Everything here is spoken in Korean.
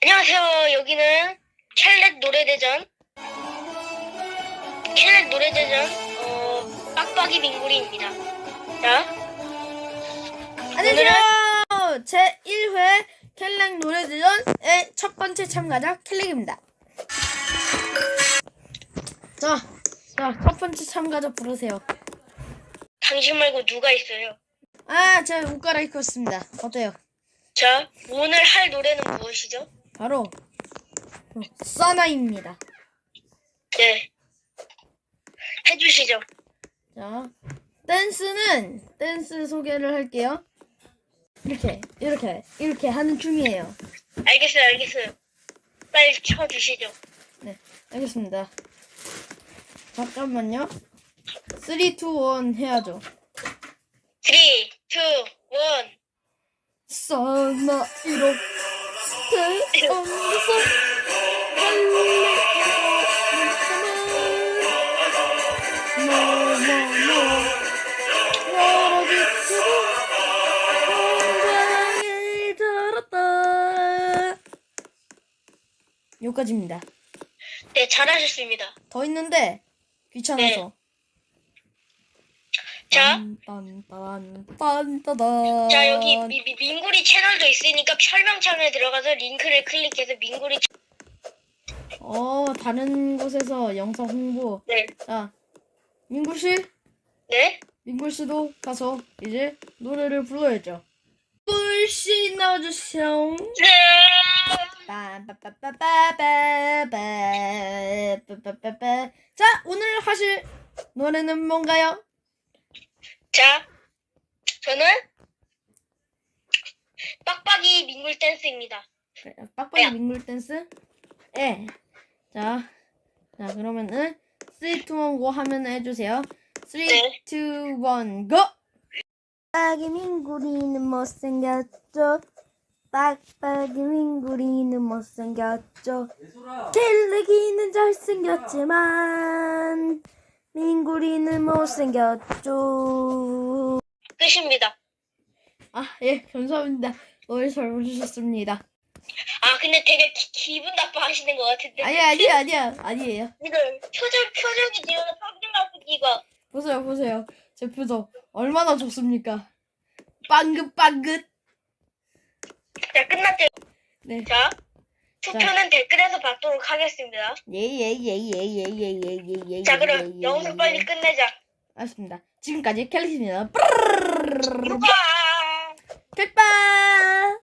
안녕하세요. 여기는 켈렉 노래대전. 켈렉 노래대전, 어, 빡빡이 민구리입니다. 자, 안녕하세요. 제 1회 켈렉 노래대전의 첫 번째 참가자 켈렉입니다. 자, 자, 첫 번째 참가자 부르세요. 당신 말고 누가 있어요? 아, 제가 옷 갈아입고 있습니다. 어때요? 자, 오늘 할 노래는 무엇이죠? 바로 어, 사나입니다. 네. 해주시죠. 자, 댄스는 댄스 소개를 할게요. 이렇게, 이렇게, 이렇게 하는 춤이에요. 알겠어요, 알겠어요. 빨리 쳐주시죠. 네, 알겠습니다. 잠깐만요. 3, 2, 1 해야죠. 3, 2, 1. 사나 이렇게 여기까지입니다. 네, 잘하셨습니다. 더 있는데 귀찮아서. 네. 자, 딴딴딴딴따단. 자, 여기 미, 미, 민구리 채널도 있으니까 설명창에 들어가서 링크를 클릭해서 민구리, 채- 어 다른 곳에서 영상 홍보. 네. 자 민구 씨, 네? 민구 씨도 가서 이제 노래를 불러야죠. 민구 씨 나와주세요. 네! 빠빠빠빠빠빠빠빠빠빠. 자 오늘 하실 노래는 뭔가요? 자, 저는 빡빡이 민굴 댄스입니다. 그래, 빡빡이 야. 민물 댄스? 예. 자, 자 그러면은 3, 2, 1, go 하면 해주세요. 3, 네. 2, 1, go! 빡빡이 민구리는 못생겼죠. 빡빡이 민구리는 못생겼죠. 켈레기는 잘생겼지만 민구리는 못생겼죠. 끝입니다. 아, 예, 감사합니다. 노래 잘 부르셨습니다. 아, 근데 되게 기, 기분 나빠하시는 것 같은데. 아니, 아니, 아니야. 아니에요. 이걸 표정, 표정이 지금 성질 나쁘기가. 보세요, 보세요. 제 표정 얼마나 좋습니까? 빵긋빵긋. 자, 끝났죠? 네. 자, 투표는 댓글에서 받도록 하겠습니다. 예예예예예예예예예. 자, 그럼 영상 빨리 끝내자. 알겠습니다. 지금까지 캘리스입니다. 누가? 끝빠.